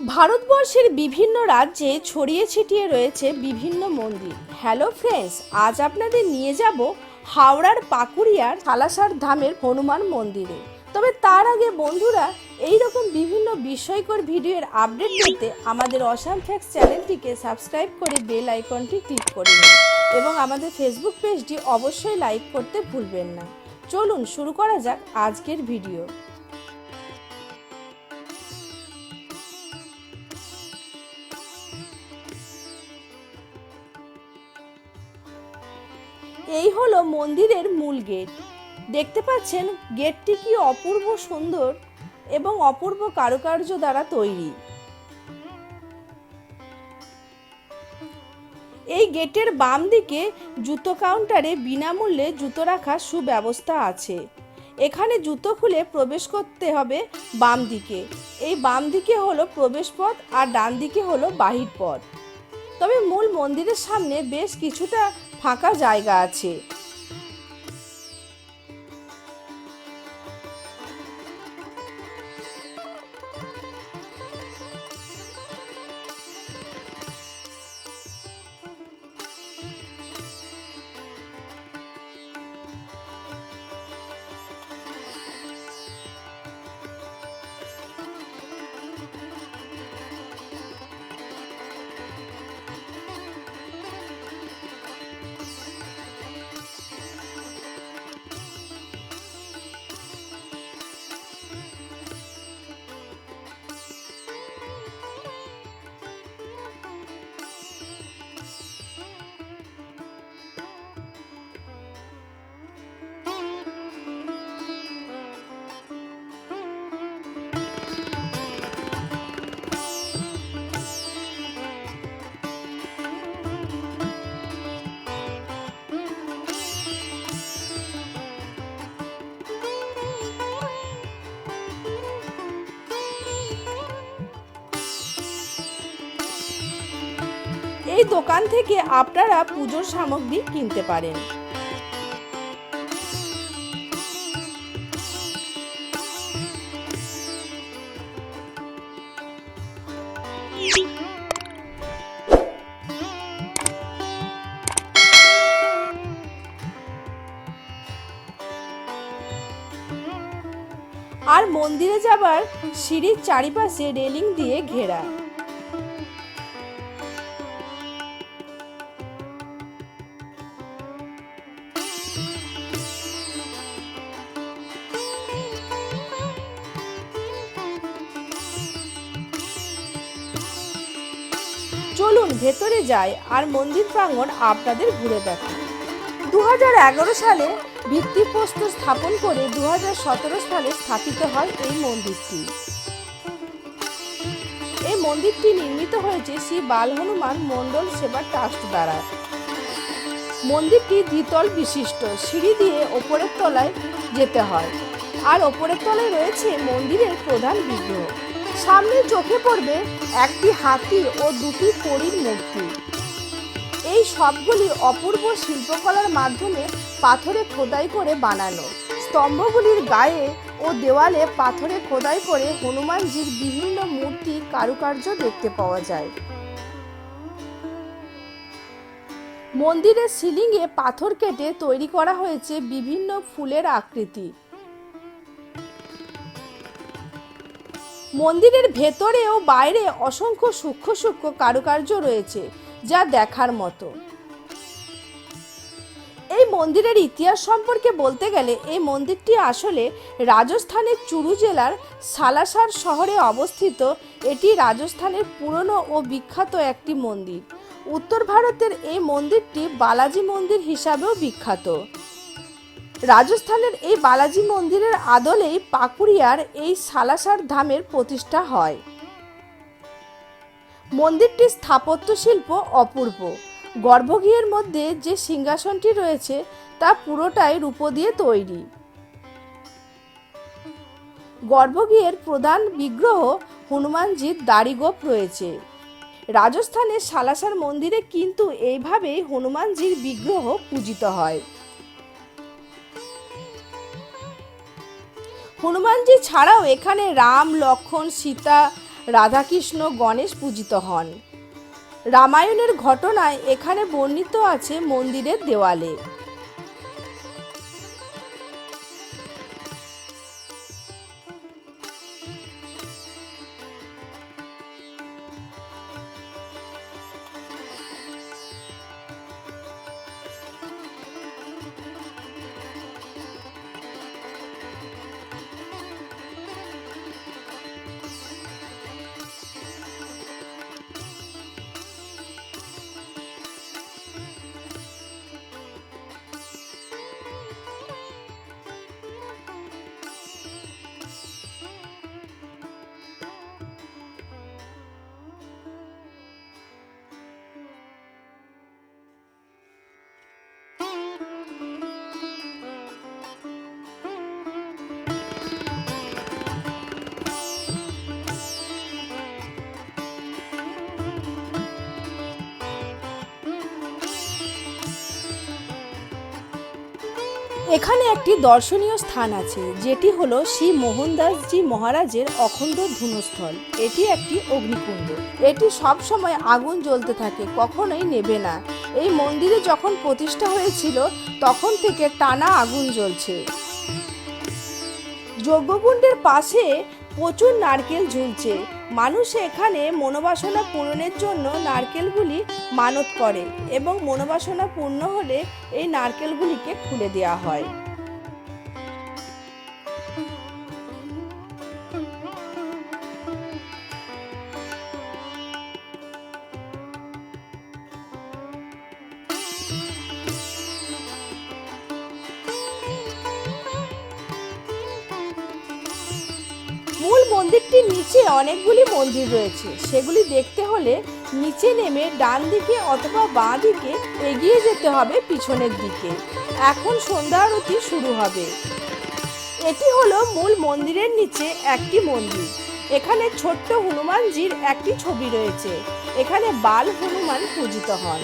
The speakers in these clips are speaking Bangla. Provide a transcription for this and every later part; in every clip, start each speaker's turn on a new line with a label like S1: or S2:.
S1: ভারতবর্ষের বিভিন্ন রাজ্যে ছড়িয়ে ছিটিয়ে রয়েছে বিভিন্ন মন্দির। হ্যালো ফ্রেন্ডস আজ আপনাদের নিয়ে যাব হাওড়ার পাকুড়িয়ার সালাসার ধামের হনুমান মন্দিরে। তবে তার আগে বন্ধুরা এই রকম বিভিন্ন বিষয়কর ভিডিওর আপডেট পেতে আমাদের অসাম ফ্যাক্স চ্যানেলটিকে সাবস্ক্রাইব করে বেল আইকনটি ক্লিক করে নিন এবং আমাদের ফেসবুক পেজটি অবশ্যই লাইক করতে ভুলবেন না। চলুন শুরু করা যাক আজকের ভিডিও এই হলো মন্দিরের মূল গেট। দেখতে পাচ্ছেন গেটটি কি অপূর্ব সুন্দর এবং অপূর্ব কারুকার্য দ্বারা তৈরি। এই গেটের বাম দিকে জুতো কাউন্টারে বিনামূল্যে জুতো রাখার সুব্যবস্থা আছে। এখানে জুতো খুলে প্রবেশ করতে হবে বাম দিকে। এই বাম দিকে হলো প্রবেশ পথ আর ডান দিকে হলো বাহির পথ। তবে মূল মন্দিরের সামনে বেশ কিছুটা ফাঁকা জায়গা আছে। এই দোকান থেকে আপনারা পুজোর সামগ্রী কিনতে পারেন। আর মন্দিরে যাবার সিঁড়ির চারিপাশে রেলিং দিয়ে ঘেরা। ভেতরে যাই আর মন্দির প্রাঙ্গণ আপনাদের ঘুরে দেখাই দু সালে ভিত্তিপ্রস্তর স্থাপন করে দু হাজার সতেরো সালে স্থাপিত হয় এই মন্দিরটি। এই মন্দিরটি নির্মিত হয়েছে শ্রী বাল হনুমান মণ্ডল সেবা ট্রাস্ট দ্বারা। মন্দিরটি দ্বিতল বিশিষ্ট, সিঁড়ি দিয়ে ওপরের তলায় যেতে হয়। আর ওপরের তলায় রয়েছে মন্দিরের প্রধান বিগ্রহ। সামনে চোখে পড়বে একটি হাতি ও দুটি পরীর মূর্তি। এই সবগুলি অপূর্ব শিল্পকলার মাধ্যমে পাথরে খোদাই করে বানানো। স্তম্ভগুলির গায়ে ও দেওয়ালে পাথরে খোদাই করে হনুমানজির বিভিন্ন মূর্তি কারুকার্য দেখতে পাওয়া যায়। মন্দিরের সিলিংয়ে পাথর কেটে তৈরি করা হয়েছে বিভিন্ন ফুলের আকৃতি। মন্দিরের ভেতরে ও বাইরে অসংখ্য সূক্ষ্ম সূক্ষ্ম কারুকার্য রয়েছে, যা দেখার মতো। এই মন্দিরের ইতিহাস সম্পর্কে বলতে গেলে এই মন্দিরটি আসলে রাজস্থানের চুরু জেলার সালাসার শহরে অবস্থিত। এটি রাজস্থানের পুরনো ও বিখ্যাত একটি মন্দির। উত্তর ভারতের এই মন্দিরটি বালাজি মন্দির হিসাবেও বিখ্যাত। রাজস্থানের এই বালাজি মন্দিরের আদলেই পাকুড়িয়ার এই সালাসার ধামের প্রতিষ্ঠা হয়। মন্দিরটির স্থাপত্য শিল্প অপূর্ব। গর্ভগৃহের মধ্যে যে সিংহাসনটি রয়েছে, তা পুরোটাই রূপ দিয়ে তৈরি। গর্ভগৃহের প্রধান বিগ্রহ হনুমানজির দাড়িগোপ রয়েছে। রাজস্থানের সালাসার মন্দিরে কিন্তু এইভাবেই হনুমানজির বিগ্রহ পূজিত হয়। হনুমানজি ছাড়াও এখানে রাম, লক্ষণ, সীতা, রাধাকৃষ্ণ, গণেশ পূজিত হন। রামায়ণের ঘটনায় এখানে বর্ণিত আছে মন্দিরের দেওয়ালে। এখানে একটি দর্শনীয় স্থান আছে, যেটি হলো শ্রী মোহনদাসজি মহারাজের অখণ্ড ধুনস্থল। এটি একটি অগ্নিকুণ্ড। এটি সব সময় আগুন জ্বলতে থাকে, কখনোই নেবে না। এই মন্দিরে যখন প্রতিষ্ঠা হয়েছিল, তখন থেকে টানা আগুন জ্বলছে। যজ্ঞকুণ্ডের পাশে প্রচুর নারকেল ঝুলছে। মানুষ এখানে মনোবাসনা পূরণের জন্য নারকেলগুলি মানত করে এবং মনোবাসনা পূর্ণ হলে এই নারকেলগুলিকে খুলে দেওয়া হয়। মন্দিরটির নিচে অনেকগুলি মন্দির রয়েছে। সেগুলি দেখতে হলে নিচে নেমে ডান দিকে অথবা বাঁ দিকে এগিয়ে যেতে হবে পিছনের দিকে। এখন সন্ধ্যা আরতি শুরু হবে। এটি হলো মূল মন্দিরের নিচে একটি মন্দির। এখানে ছোট্ট হনুমানজির একটি ছবি রয়েছে। এখানে বাল হনুমান পূজিত হন।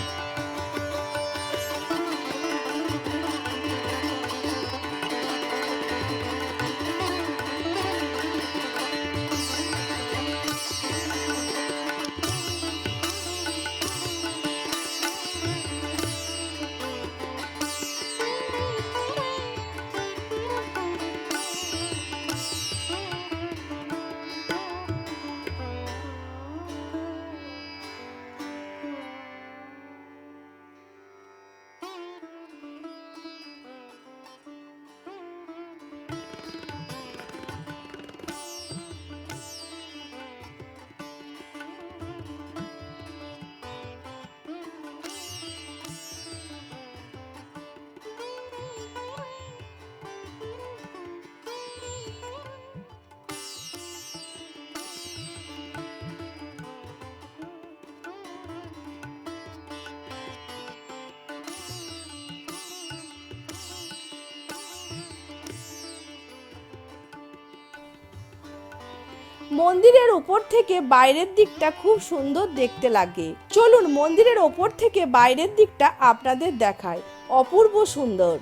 S1: মন্দিরের উপর থেকে বাইরের দিকটা খুব সুন্দর দেখতে লাগে। চলুন মন্দিরের ওপর থেকে বাইরের দিকটা আপনাদের দেখায় অপূর্ব সুন্দর।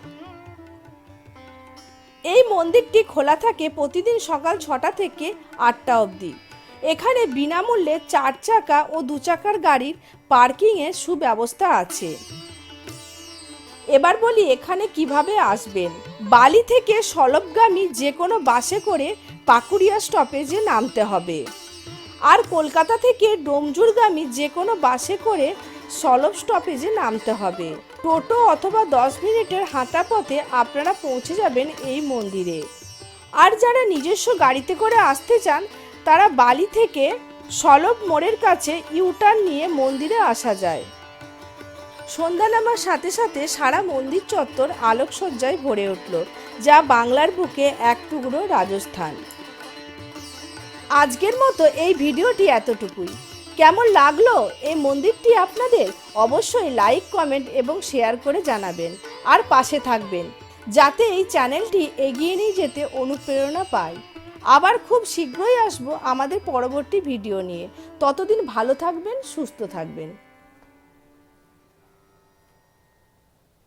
S1: এই মন্দিরটি খোলা থাকে প্রতিদিন সকাল ছটা থেকে আটটা অবধি। এখানে বিনামূল্যে চার চাকা ও দু চাকার গাড়ির পার্কিংয়ের সুব্যবস্থা আছে। এবার বলি এখানে কীভাবে আসবেন? বালি থেকে সলবগামী যে কোনো বাসে করে পাকুড়িয়া স্টপেজে নামতে হবে। আর কলকাতা থেকে ডোমজুরগামী যে কোনো বাসে করে সলব স্টপেজে নামতে হবে। টোটো অথবা দশ মিনিটের হাঁটা পথে আপনারা পৌঁছে যাবেন এই মন্দিরে। আর যারা নিজস্ব গাড়িতে করে আসতে চান, তারা বালি থেকে সলব মোড়ের কাছে ইউটার্ন নিয়ে মন্দিরে আসা যায়। সন্ধ্যা নামার সাথে সাথে সারা মন্দির চত্বর আলোকসজ্জায় ভরে উঠল, যা বাংলার বুকে এক টুকরো রাজস্থান। আজকের মতো এই ভিডিওটি এতটুকুই। কেমন লাগল এই মন্দিরটি আপনাদের? অবশ্যই লাইক, কমেন্ট এবং শেয়ার করে জানাবেন। আর পাশে থাকবেন, যাতে এই চ্যানেলটি এগিয়ে নিয়ে যেতে অনুপ্রেরণা পায়। আবার খুব শীঘ্রই আসব আমাদের পরবর্তী ভিডিও নিয়ে। ততদিন ভালো থাকবেন, সুস্থ থাকবেন।